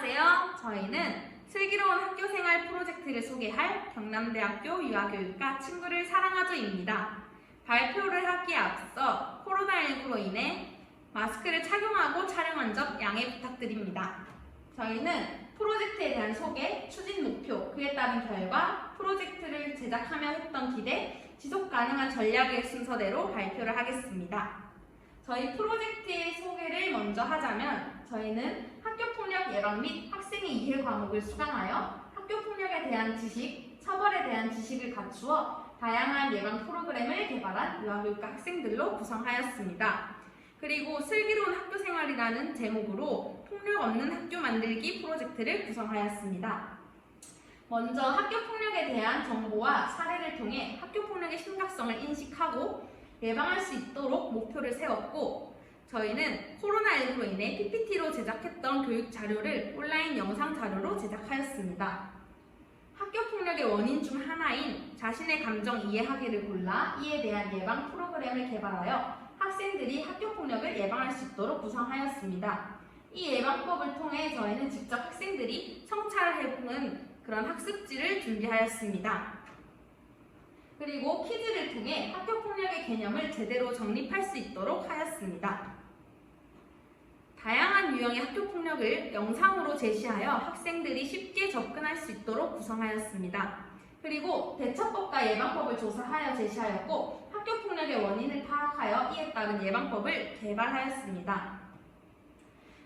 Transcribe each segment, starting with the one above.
안녕하세요. 저희는 슬기로운 학교생활 프로젝트를 소개할 경남대학교 유아교육과 친구를 사랑하죠입니다. 발표를 하기에 앞서 코로나19로 인해 마스크를 착용하고 촬영한 점 양해 부탁드립니다. 저희는 프로젝트에 대한 소개, 추진 목표, 그에 따른 결과, 프로젝트를 제작하며 했던 기대, 지속 가능한 전략의 순서대로 발표를 하겠습니다. 저희 프로젝트의 소개를 먼저 하자면 저희는 학교폭력 예방 및 학생의 이해 과목을 수강하여 학교폭력에 대한 지식, 처벌에 대한 지식을 갖추어 다양한 예방 프로그램을 개발한 유아교육과 학생들로 구성하였습니다. 그리고 슬기로운 학교생활이라는 제목으로 폭력 없는 학교 만들기 프로젝트를 구성하였습니다. 먼저 학교폭력에 대한 정보와 사례를 통해 학교폭력의 심각성을 인식하고 예방할 수 있도록 목표를 세웠고 저희는 코로나19로 인해 PPT로 제작했던 교육 자료를 온라인 영상 자료로 제작하였습니다. 학교 폭력의 원인 중 하나인 자신의 감정 이해하기를 골라 이에 대한 예방 프로그램을 개발하여 학생들이 학교 폭력을 예방할 수 있도록 구성하였습니다. 이 예방법을 통해 저희는 직접 학생들이 성찰해보는 그런 학습지를 준비하였습니다. 그리고 퀴즈를 통해 학교 폭력의 개념을 제대로 정립할 수 있도록 하였습니다. 다양한 유형의 학교 폭력을 영상으로 제시하여 학생들이 쉽게 접근할 수 있도록 구성하였습니다. 그리고 대처법과 예방법을 조사하여 제시하였고 학교 폭력의 원인을 파악하여 이에 따른 예방법을 개발하였습니다.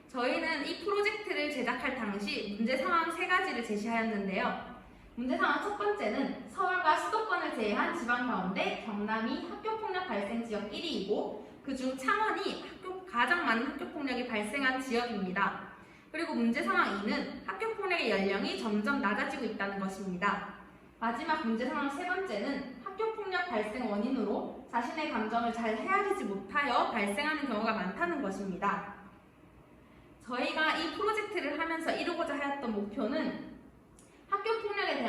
저희는 이 프로젝트를 제작할 당시 문제 상황 세 가지를 제시하였는데요. 문제 상황 첫 번째는 서울과 수도권을 제외한 지방 가운데 경남이 학교 폭력 발생 지역 1위이고 그중 창원이 학교 가장 많은 학교 폭력이 발생한 지역입니다. 그리고 문제 상황 2는 학교 폭력의 연령이 점점 낮아지고 있다는 것입니다. 마지막 문제 상황 세 번째는 학교 폭력 발생 원인으로 자신의 감정을 잘 헤아리지 못하여 발생하는 경우가 많다는 것입니다. 저희가 이 프로젝트를 하면서 이루고자 하였던 목표는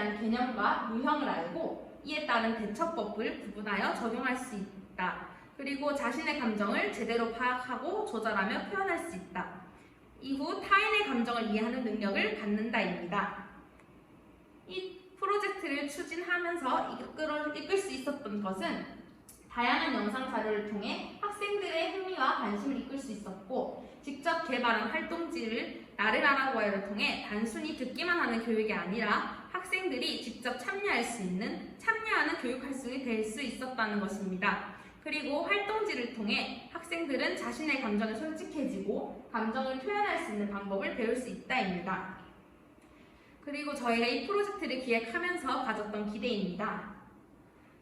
대한 개념과 유형을 알고 이에 따른 대처법을 구분하여 적용할 수 있다. 그리고 자신의 감정을 제대로 파악하고 조절하며 표현할 수 있다. 이후 타인의 감정을 이해하는 능력을 갖는다입니다. 이 프로젝트를 추진하면서 이끌, 이끌 수 있었던 것은 다양한 영상 자료를 통해 학생들의 흥미와 관심을 이끌 수 있었고 직접 개발한 활동지를 나를 알아보아요를 통해 단순히 듣기만 하는 교육이 아니라 학생들이 직접 참여할 수 있는 참여하는 교육 활동이 될 수 있었다는 것입니다. 그리고 활동지를 통해 학생들은 자신의 감정에 솔직해지고 감정을 표현할 수 있는 방법을 배울 수 있다입니다. 그리고 저희가 이 프로젝트를 기획하면서 가졌던 기대입니다.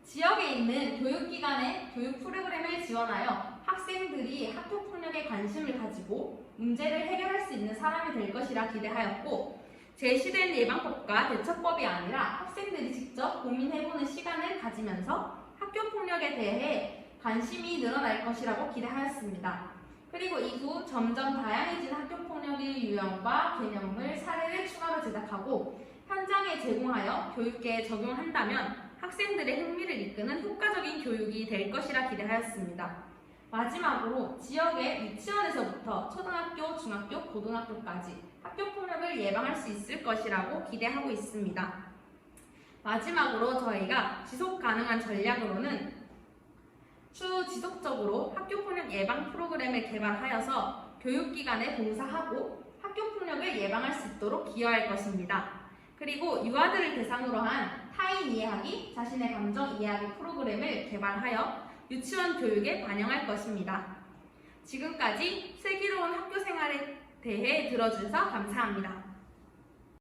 지역에 있는 교육기관의 교육 프로그램을 지원하여 학생들이 학교 폭력에 관심을 가지고 문제를 해결할 수 있는 사람이 될 것이라 기대하였고 제시된 예방법과 대처법이 아니라 학생들이 직접 고민해보는 시간을 가지면서 학교 폭력에 대해 관심이 늘어날 것이라고 기대하였습니다. 그리고 이후 점점 다양해진 학교 폭력의 유형과 개념을 사례를 추가로 제작하고 현장에 제공하여 교육계에 적용한다면 학생들의 흥미를 이끄는 효과적인 교육이 될 것이라 기대하였습니다. 마지막으로 지역의 유치원에서부터 초등학교, 중학교, 고등학교까지 학교 폭력을 예방할 수 있을 것이라고 기대하고 있습니다. 마지막으로 저희가 지속 가능한 전략으로는 추후 지속적으로 학교 폭력 예방 프로그램을 개발하여서 교육기관에 봉사하고 학교 폭력을 예방할 수 있도록 기여할 것입니다. 그리고 유아들을 대상으로 한 타인 이해하기, 자신의 감정 이해하기 프로그램을 개발하여 유치원 교육에 반영할 것입니다. 지금까지 슬기로운 학교 생활에 대해 들어주셔서 감사합니다.